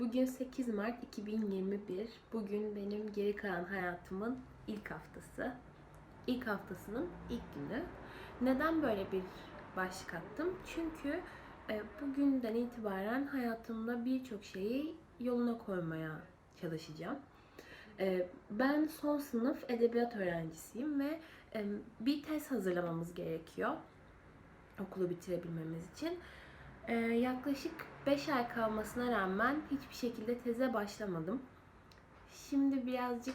Bugün 8 Mart 2021. Bugün benim geri kalan hayatımın ilk haftası. İlk haftasının ilk günü. Neden böyle bir başlık attım? Çünkü e, bugünden itibaren hayatımda birçok şeyi yoluna koymaya çalışacağım. E, Ben son sınıf edebiyat öğrencisiyim ve e, bir tez hazırlamamız gerekiyor okulu bitirebilmemiz için. Ee, yaklaşık 5 ay kalmasına rağmen hiçbir şekilde teze başlamadım. Şimdi birazcık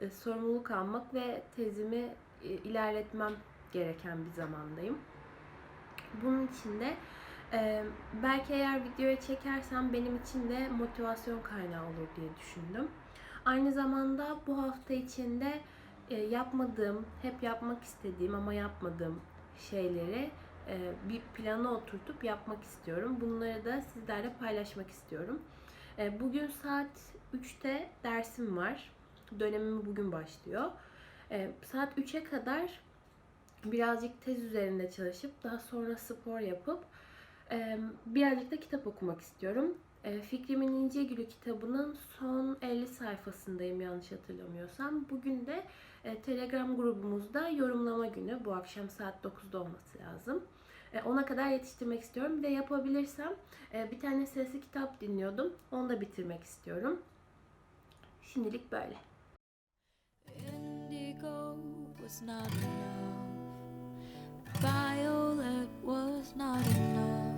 e, sorumluluk almak ve tezimi e, ilerletmem gereken bir zamandayım. Bunun için de e, belki eğer videoya çekersem benim için de motivasyon kaynağı olur diye düşündüm. Aynı zamanda bu hafta içinde e, yapmadığım, hep yapmak istediğim ama yapmadığım şeyleri bir plana oturtup yapmak istiyorum. Bunları da sizlerle paylaşmak istiyorum. E, Bugün saat 3'te dersim var. Dönemim bugün başlıyor. E, Saat 3'e kadar birazcık tez üzerinde çalışıp daha sonra spor yapıp e, birazcık da kitap okumak istiyorum. E, Fikrimin İnce Gülü kitabının son 50 sayfasındayım yanlış hatırlamıyorsam. Bugün de e, Telegram grubumuzda yorumlama günü. Bu akşam saat 9'da olması lazım. E, Ona kadar yetiştirmek istiyorum. Bir de yapabilirsem e, bir tane sesli kitap dinliyordum. Onu da bitirmek istiyorum. Şimdilik böyle. Indigo was not enough. Violet was not enough.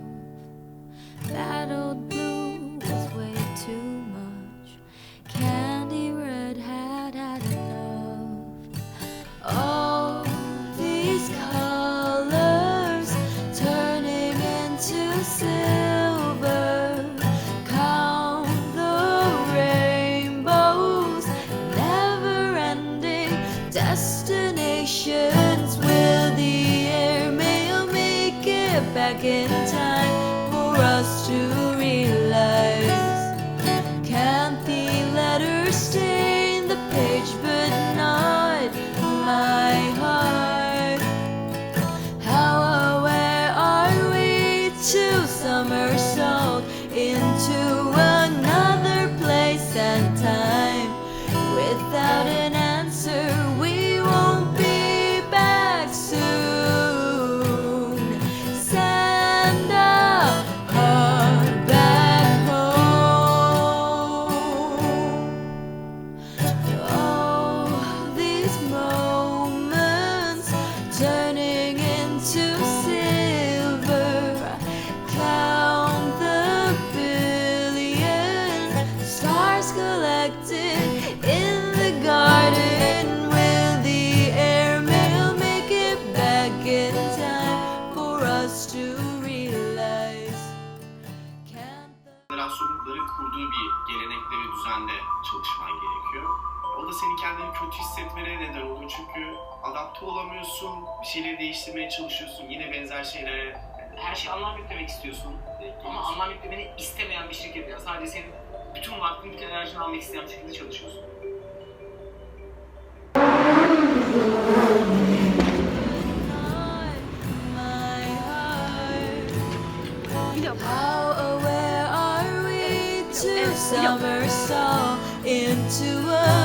That blue us to realize? Federasyonları kurduğu bir gelenekte ve düzende çalışman gerekiyor. O da senin kendini kötü hissetmene neden oluyor çünkü adapte olamıyorsun, bir şeyleri değiştirmeye çalışıyorsun, yine benzer şeylere. her şeye anlam yüklemek istiyorsun. Ama anlam yüklemeni istemeyen bir şirket yani sadece senin bütün vaktini, bütün enerjini almak isteyen bir şirkette çalışıyorsun. Somersault into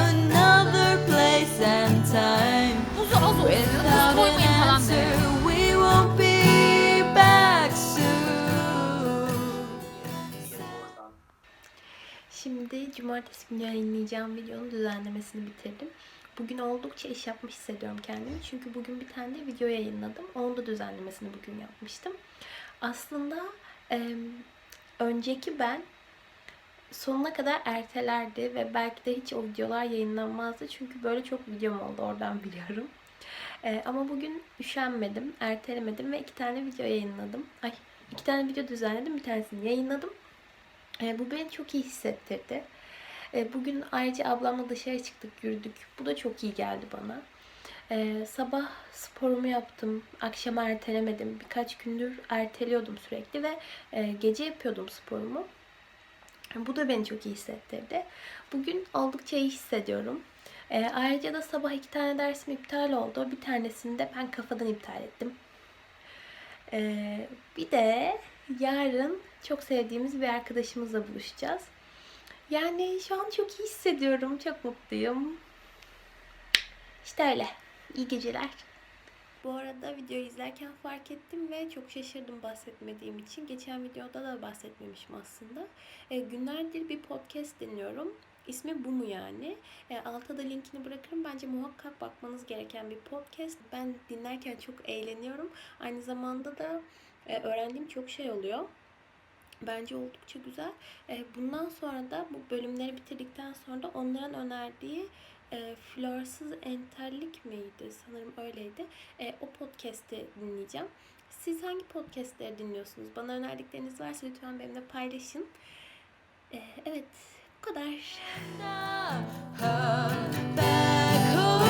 another place and time? Buzu az olsun. Buz koymayın falan we won't be back soon. Şimdi cumartesi günü yayınlayacağım videonun düzenlemesini bitirdim. Bugün oldukça iş yapmış hissediyorum kendimi. Çünkü bugün bir tane de video yayınladım. Onun da düzenlemesini bugün yapmıştım. Aslında em, önceki ben sonuna kadar ertelerdi ve belki de hiç o videolar yayınlanmazdı. Çünkü böyle çok videom oldu oradan biliyorum. E, ama bugün üşenmedim, ertelemedim ve iki tane video yayınladım. Ay iki tane video düzenledim, bir tanesini yayınladım. E, bu beni çok iyi hissettirdi. E, bugün ayrıca ablamla dışarı çıktık, yürüdük. Bu da çok iyi geldi bana. E, sabah sporumu yaptım. Akşama ertelemedim. Birkaç gündür erteliyordum sürekli ve e, gece yapıyordum sporumu. Bu da beni çok iyi hissettirdi. Bugün oldukça iyi hissediyorum. E, ayrıca da sabah iki tane dersim iptal oldu. Bir tanesini de ben kafadan iptal ettim. E, bir de yarın çok sevdiğimiz bir arkadaşımızla buluşacağız. Yani şu an çok iyi hissediyorum. Çok mutluyum. İşte öyle. İyi geceler. Bu arada videoyu izlerken fark ettim ve çok şaşırdım bahsetmediğim için. Geçen videoda da bahsetmemişim aslında. E, günlerdir bir podcast dinliyorum. İsmi bu mu yani? E, altta da linkini bırakırım. Bence muhakkak bakmanız gereken bir podcast. Ben dinlerken çok eğleniyorum. Aynı zamanda da e, öğrendiğim çok şey oluyor. Bence oldukça güzel. E, bundan sonra da bu bölümleri bitirdikten sonra da onların önerdiği e, Florsuz Entellik miydi? Sanırım öyleydi. E, o podcast'i dinleyeceğim. Siz hangi podcastleri dinliyorsunuz? Bana önerdikleriniz varsa lütfen benimle paylaşın. E, evet, bu kadar. Back home.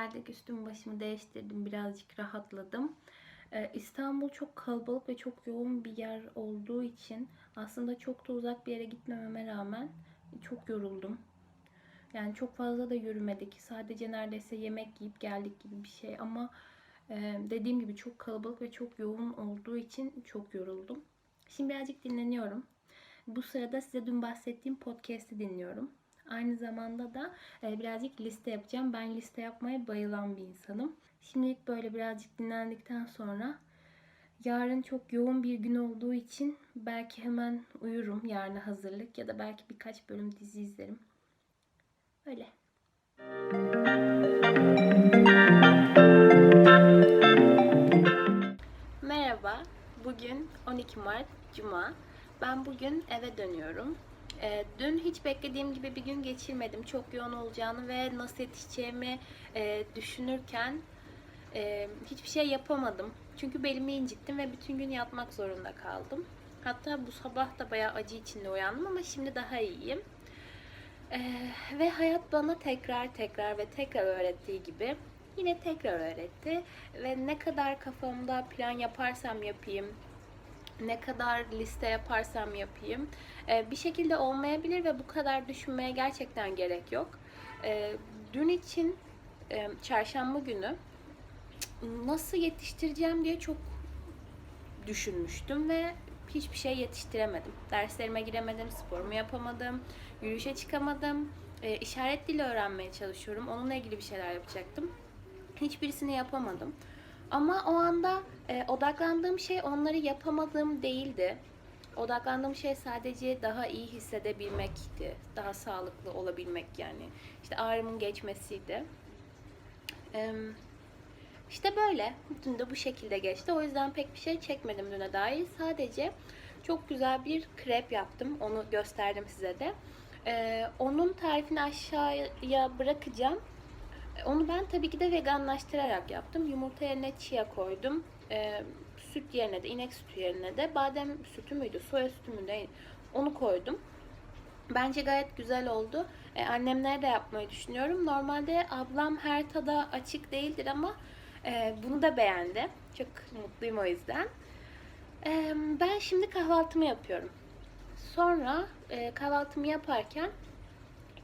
Geldik. Üstümü başımı değiştirdim. Birazcık rahatladım. Ee, İstanbul çok kalabalık ve çok yoğun bir yer olduğu için aslında çok da uzak bir yere gitmememe rağmen çok yoruldum. Yani çok fazla da yürümedik. Sadece neredeyse yemek yiyip geldik gibi bir şey ama e, dediğim gibi çok kalabalık ve çok yoğun olduğu için çok yoruldum. Şimdi birazcık dinleniyorum. Bu sırada size dün bahsettiğim podcast'i dinliyorum. Aynı zamanda da e, birazcık liste yapacağım. Ben liste yapmaya bayılan bir insanım. Şimdilik böyle birazcık dinlendikten sonra yarın çok yoğun bir gün olduğu için belki hemen uyurum yarına hazırlık ya da belki birkaç bölüm dizi izlerim. Öyle. Merhaba. Bugün 12 Mart Cuma. Ben bugün eve dönüyorum. Ee, dün hiç beklediğim gibi bir gün geçirmedim. Çok yoğun olacağını ve nasıl yetişeceğimi e, düşünürken e, hiçbir şey yapamadım. Çünkü belimi incittim ve bütün gün yatmak zorunda kaldım. Hatta bu sabah da bayağı acı içinde uyandım ama şimdi daha iyiyim. Ee, ve hayat bana tekrar tekrar ve tekrar öğrettiği gibi yine tekrar öğretti. Ve ne kadar kafamda plan yaparsam yapayım, ne kadar liste yaparsam yapayım e, bir şekilde olmayabilir ve bu kadar düşünmeye gerçekten gerek yok. E, Dün için e, çarşamba günü nasıl yetiştireceğim diye çok düşünmüştüm ve hiçbir şey yetiştiremedim. Derslerime giremedim, sporumu yapamadım, yürüyüşe çıkamadım. İşaret dili öğrenmeye çalışıyorum. Onunla ilgili bir şeyler yapacaktım. Hiçbirisini yapamadım. Ama o anda e, odaklandığım şey onları yapamadığım değildi. Odaklandığım şey sadece daha iyi hissedebilmekti. Daha sağlıklı olabilmek yani. İşte ağrımın geçmesiydi. Eee işte böyle. Dün de bu şekilde geçti. O yüzden pek bir şey çekmedim düne dair. Sadece çok güzel bir krep yaptım. Onu gösterdim size de. Ee, onun tarifini aşağıya bırakacağım. Onu ben tabii ki de veganlaştırarak yaptım. Yumurta yerine chia koydum. Ee, süt yerine de, inek sütü yerine de badem sütü müydü, soya sütü mü ne onu koydum. Bence gayet güzel oldu. Ee, annemlere de yapmayı düşünüyorum. Normalde ablam her tada açık değildir ama e, bunu da beğendi. Çok mutluyum o yüzden. Ee, ben şimdi kahvaltımı yapıyorum. Sonra e, kahvaltımı yaparken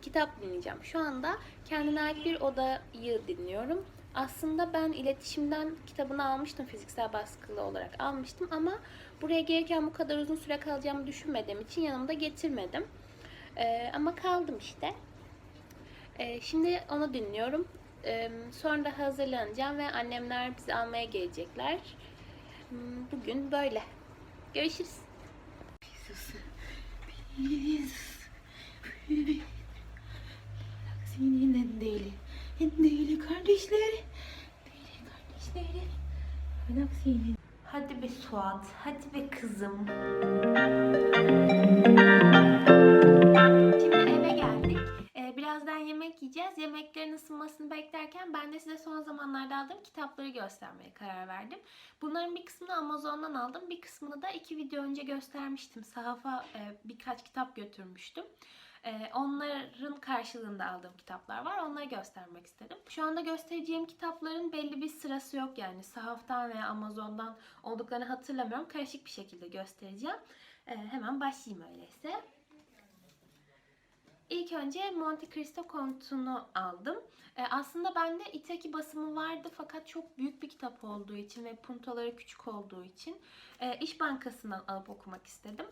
kitap dinleyeceğim. Şu anda kendine ait bir odayı dinliyorum. Aslında ben iletişimden kitabını almıştım fiziksel baskılı olarak almıştım ama buraya gelirken bu kadar uzun süre kalacağımı düşünmediğim için yanımda getirmedim. Ee, ama kaldım işte. Ee, şimdi onu dinliyorum. Ee, sonra hazırlanacağım ve annemler bizi almaya gelecekler. Hmm, Bugün böyle. Görüşürüz. Senin en değili. En değili kardeşleri. Değili kardeşleri. Bırak senin. Hadi be Suat, hadi be kızım. Şimdi eve geldik. Ee, birazdan yemek yiyeceğiz. Yemeklerin ısınmasını beklerken ben de size son zamanlarda aldığım kitapları göstermeye karar verdim. Bunların bir kısmını Amazon'dan aldım. Bir kısmını da iki video önce göstermiştim. Sahafa e, birkaç kitap götürmüştüm. E, onların karşılığında aldığım kitaplar var. Onları göstermek istedim. Şu anda göstereceğim kitapların belli bir sırası yok yani. Sahaftan veya Amazon'dan olduklarını hatırlamıyorum. Karışık bir şekilde göstereceğim. E, hemen başlayayım öyleyse. İlk önce Monte Cristo Kontu'nu aldım. E, aslında bende İtaki basımı vardı fakat çok büyük bir kitap olduğu için ve puntoları küçük olduğu için e, İş Bankası'ndan alıp okumak istedim.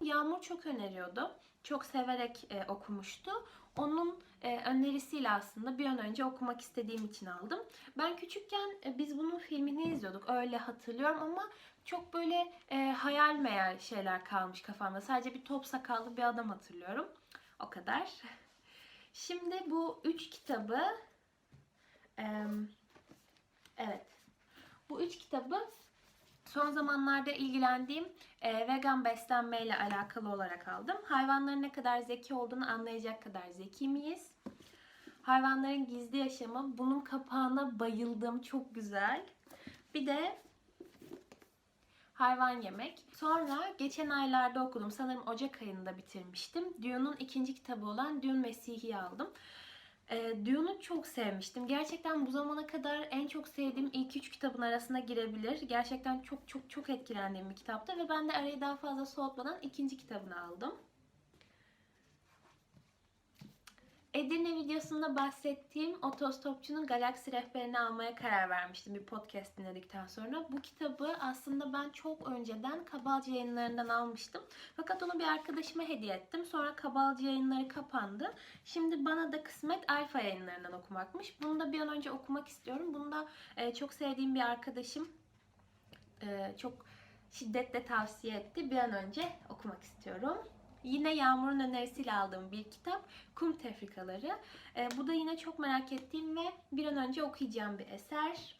Yağmur çok öneriyordu. Çok severek e, okumuştu. Onun e, önerisiyle aslında bir an önce okumak istediğim için aldım. Ben küçükken e, biz bunun filmini izliyorduk. Öyle hatırlıyorum ama çok böyle e, hayal meyal şeyler kalmış kafamda. Sadece bir top sakallı bir adam hatırlıyorum. O kadar. Şimdi bu üç kitabı em, evet bu üç kitabı son zamanlarda ilgilendiğim e, vegan beslenmeyle alakalı olarak aldım. Hayvanların ne kadar zeki olduğunu anlayacak kadar zeki miyiz? Hayvanların gizli yaşamı. Bunun kapağına bayıldım. Çok güzel. Bir de hayvan yemek. Sonra geçen aylarda okudum. Sanırım Ocak ayında bitirmiştim. Dune'un ikinci kitabı olan Dune Mesih'i aldım. E, Dune'u çok sevmiştim. Gerçekten bu zamana kadar en çok sevdiğim ilk üç kitabın arasına girebilir. Gerçekten çok çok çok etkilendiğim bir kitaptı ve ben de arayı daha fazla soğutmadan ikinci kitabını aldım. Edirne videosunda bahsettiğim otostopçunun galaksi rehberini almaya karar vermiştim bir podcast dinledikten sonra. Bu kitabı aslında ben çok önceden Kabalcı yayınlarından almıştım. Fakat onu bir arkadaşıma hediye ettim. Sonra Kabalcı yayınları kapandı. Şimdi bana da kısmet Alfa yayınlarından okumakmış. Bunu da bir an önce okumak istiyorum. Bunu da e, çok sevdiğim bir arkadaşım e, çok şiddetle tavsiye etti. Bir an önce okumak istiyorum. Yine Yağmur'un önerisiyle aldığım bir kitap Kum Tefrikaları. E, bu da yine çok merak ettiğim ve bir an önce okuyacağım bir eser.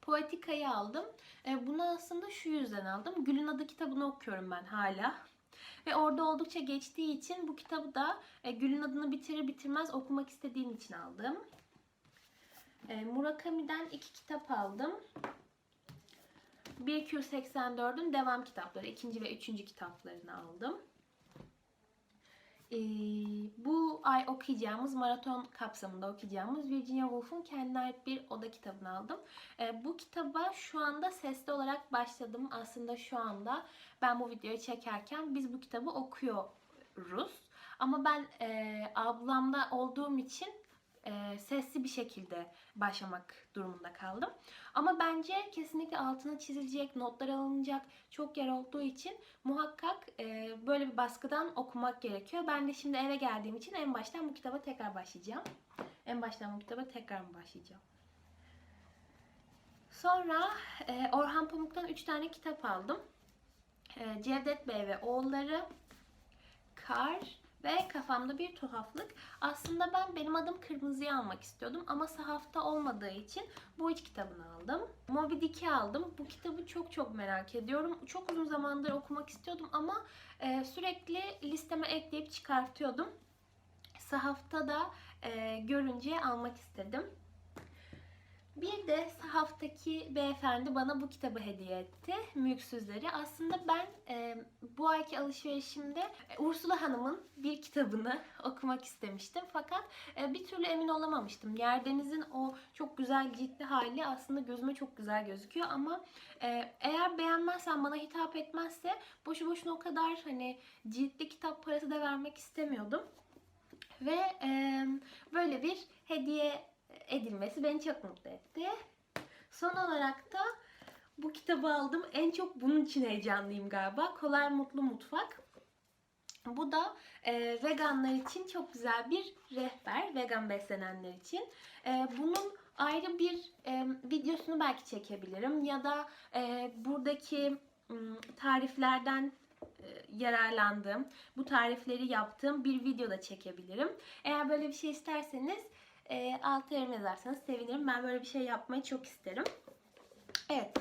Poetika'yı aldım. E, bunu aslında şu yüzden aldım. Gül'ün Adı kitabını okuyorum ben hala. Ve orada oldukça geçtiği için bu kitabı da e, Gül'ün Adını bitirir bitirmez okumak istediğim için aldım. E, Murakami'den iki kitap aldım. 1Q84'ün devam kitapları, ikinci ve üçüncü kitaplarını aldım. Ee, bu ay okuyacağımız, maraton kapsamında okuyacağımız Virginia Woolf'un kendine ait bir oda kitabını aldım. Ee, bu kitaba şu anda sesli olarak başladım. Aslında şu anda ben bu videoyu çekerken biz bu kitabı okuyoruz. Ama ben e, ablamda olduğum için e, sesli bir şekilde başlamak durumunda kaldım. Ama bence kesinlikle altına çizilecek, notlar alınacak çok yer olduğu için muhakkak e, böyle bir baskıdan okumak gerekiyor. Ben de şimdi eve geldiğim için en baştan bu kitaba tekrar başlayacağım. En baştan bu kitaba tekrar mı başlayacağım? Sonra e, Orhan Pamuk'tan 3 tane kitap aldım. E, Cevdet Bey ve Oğulları, Kar Ve kafamda bir tuhaflık. Aslında ben benim adım Kırmızı'yı almak istiyordum ama sahafta olmadığı için bu üç kitabını aldım. Moby Dick'i aldım. Bu kitabı çok çok merak ediyorum. Çok uzun zamandır okumak istiyordum ama e, sürekli listeme ekleyip çıkartıyordum. Sahafta da e, görünce almak istedim. Bir de sahaftaki beyefendi bana bu kitabı hediye etti. Mülksüzleri. Aslında ben e, bu ayki alışverişimde Ursula Hanım'ın bir kitabını okumak istemiştim. Fakat e, bir türlü emin olamamıştım. Yerdeniz'in o çok güzel ciltli hali aslında gözüme çok güzel gözüküyor ama e, eğer beğenmezsen bana hitap etmezse boşu boşuna o kadar hani ciltli kitap parası da vermek istemiyordum. Ve e, böyle bir hediye edilmesi beni çok mutlu etti. Son olarak da bu kitabı aldım. En çok bunun için heyecanlıyım galiba. Kolay Mutlu Mutfak. Bu da e, veganlar için çok güzel bir rehber. Vegan beslenenler için. E, bunun ayrı bir e, videosunu belki çekebilirim. Ya da e, buradaki tariflerden e, yararlandığım, bu tarifleri yaptığım bir video da çekebilirim. Eğer böyle bir şey isterseniz e, altı yorum yazarsanız sevinirim. Ben böyle bir şey yapmayı çok isterim. Evet.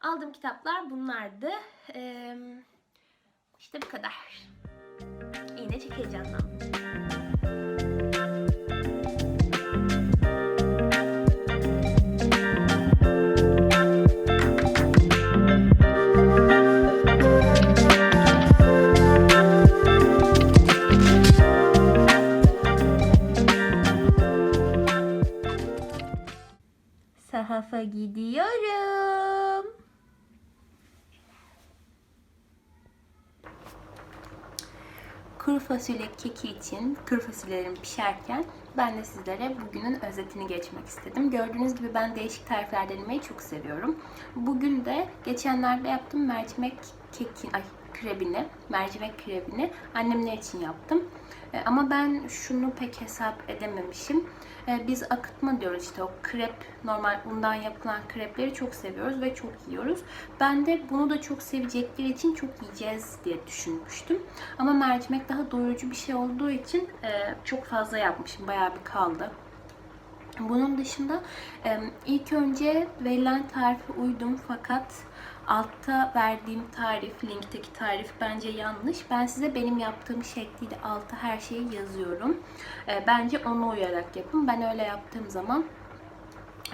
Aldığım kitaplar bunlardı. E, işte bu kadar. Yine çok heyecanlandım. Sahafa gidiyorum. Kuru fasulye keki için kuru fasulyelerim pişerken ben de sizlere bugünün özetini geçmek istedim. Gördüğünüz gibi ben değişik tarifler denemeyi çok seviyorum. Bugün de geçenlerde yaptım mercimek keki, ay krebini, mercimek krebini annemler için yaptım. E, Ama ben şunu pek hesap edememişim. E, Biz akıtma diyoruz işte o krep, normal undan yapılan krepleri çok seviyoruz ve çok yiyoruz. Ben de bunu da çok sevecekleri için çok yiyeceğiz diye düşünmüştüm. Ama mercimek daha doyurucu bir şey olduğu için e, çok fazla yapmışım. Bayağı bir kaldı. Bunun dışında ilk önce verilen tarife uydum fakat altta verdiğim tarif, linkteki tarif bence yanlış. Ben size benim yaptığım şekliyle altta her şeyi yazıyorum. E, Bence ona uyarak yapın. Ben öyle yaptığım zaman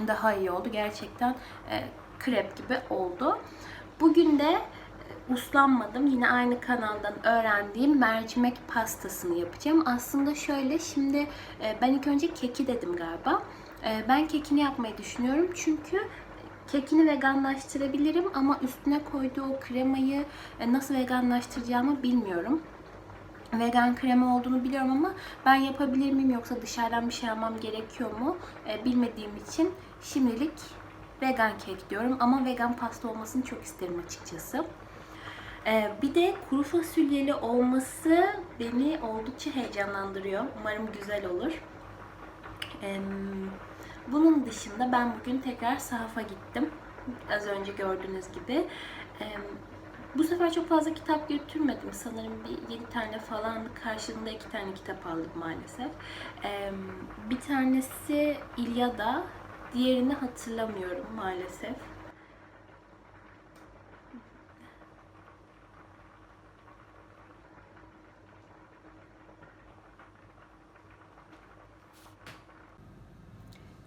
daha iyi oldu. Gerçekten e, krep gibi oldu. Bugün de e, uslanmadım. Yine aynı kanaldan öğrendiğim mercimek pastasını yapacağım. Aslında şöyle şimdi e, ben ilk önce keki dedim galiba. Ben kekini yapmayı düşünüyorum. Çünkü kekini veganlaştırabilirim ama üstüne koyduğu o kremayı e, nasıl veganlaştıracağımı bilmiyorum vegan krema olduğunu biliyorum ama ben yapabilir miyim yoksa dışarıdan bir şey almam gerekiyor mu e, bilmediğim için şimdilik vegan kek diyorum ama vegan pasta olmasını çok isterim açıkçası. E, bir de kuru fasulyeli olması beni oldukça heyecanlandırıyor. Umarım güzel olur. E, bunun dışında ben bugün tekrar sahafa gittim. Az önce gördüğünüz gibi. Bu sefer çok fazla kitap götürmedim. Sanırım bir 7 tane falan karşılığında 2 tane kitap aldım maalesef. Bir tanesi İlyada, diğerini hatırlamıyorum maalesef.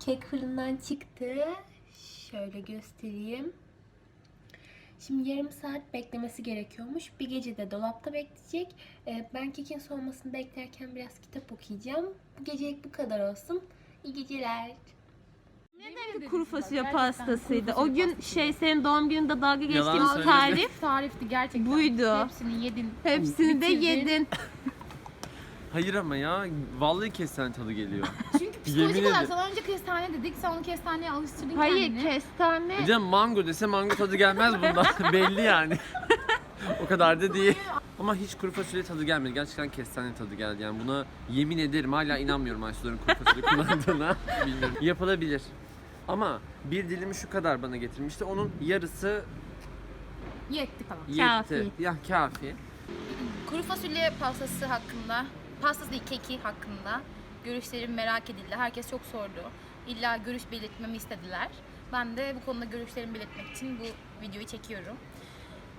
Kek fırından çıktı. Şöyle göstereyim. Şimdi yarım saat beklemesi gerekiyormuş. Bir gece de dolapta bekleyecek. Ee, ben kekin soğumasını beklerken biraz kitap okuyacağım. Bu gecelik bu kadar olsun. İyi geceler. kuru fasulye pastasıydı. O gün şey senin doğum gününde dalga geçtiğimiz tarif Tarifti gerçekten. buydu. Hepsini yedin. Hepsini de Bitirdin. yedin. Hayır ama ya vallahi kestane tadı geliyor. Çünkü psikolojik Yemin olarak ederim. sana önce kestane dedik. Sen onu kestaneye alıştırdın Hayır kendini. kestane. Hocam mango dese mango tadı gelmez bundan. Belli yani. o kadar da değil. Ama hiç kuru fasulye tadı gelmedi. Gerçekten kestane tadı geldi. Yani buna yemin ederim hala inanmıyorum Aysuların kuru fasulye kullandığına. Bilmiyorum. Yapılabilir. Ama bir dilimi şu kadar bana getirmişti. Onun yarısı Yetti tamam. yetti. Kafi. Ya kafi. Kuru fasulye pastası hakkında pastası değil keki hakkında görüşlerim merak edildi. Herkes çok sordu. İlla görüş belirtmemi istediler. Ben de bu konuda görüşlerimi belirtmek için bu videoyu çekiyorum.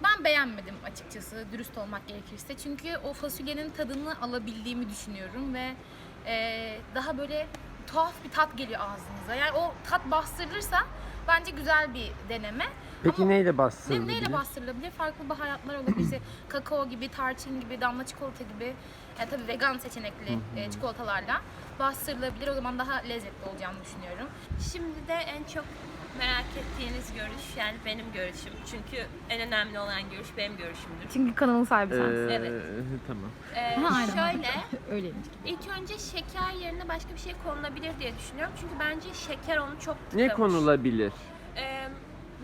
Ben beğenmedim açıkçası dürüst olmak gerekirse. Çünkü o fasulyenin tadını alabildiğimi düşünüyorum ve e, daha böyle tuhaf bir tat geliyor ağzınıza. Yani o tat bastırılırsa bence güzel bir deneme. Peki Ama- neyle ne, bastırılabilir? neyle bastırılabilir? Farklı baharatlar olabilir. İşte kakao gibi, tarçın gibi, damla çikolata gibi. Yani tabii vegan seçenekli e, çikolatalarla bastırılabilir. O zaman daha lezzetli olacağını düşünüyorum. Şimdi de en çok merak ettiğiniz görüş yani benim görüşüm. Çünkü en önemli olan görüş benim görüşümdür. Çünkü kanalın sahibi sensin. Ee, Evet. Tamam. Ee, Ha, aynen. şöyle, Öyleymiş. ilk önce şeker yerine başka bir şey konulabilir diye düşünüyorum. Çünkü bence şeker onu çok Ne tıkamış. konulabilir? Ee,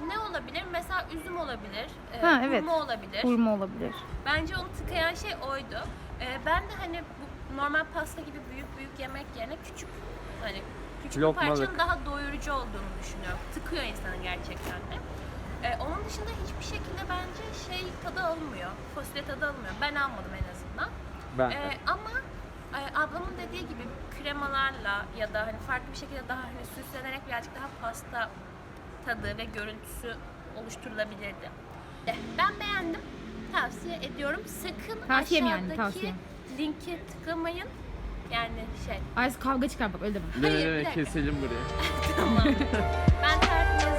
ne olabilir? Mesela üzüm olabilir, e, Ha, evet. hurma olabilir. Hurma olabilir. Bence onu tıkayan şey oydu. Ee, ben de hani bu normal pasta gibi büyük büyük yemek yerine küçük hani küçük bir Lokmalık. parçanın daha doyurucu olduğunu düşünüyorum. Tıkıyor insanı gerçekten de. Ee, onun dışında hiçbir şekilde bence şey tadı alınmıyor. Fasulye tadı alınmıyor. Ben almadım en azından. Ben. Ee, ama e, ablamın dediği gibi kremalarla ya da hani farklı bir şekilde daha hani süslenerek birazcık daha pasta tadı ve görüntüsü oluşturulabilirdi. Ben beğendim. Tavsiye ediyorum. Sakın Tavsiyem yani, aşağıdaki tavsiyem. linke tıklamayın. Yani şey Ayşe kavga çıkar bak öyle deme. Ne, Hayır, ne, bir dakika. keselim buraya. tamam. ben tarif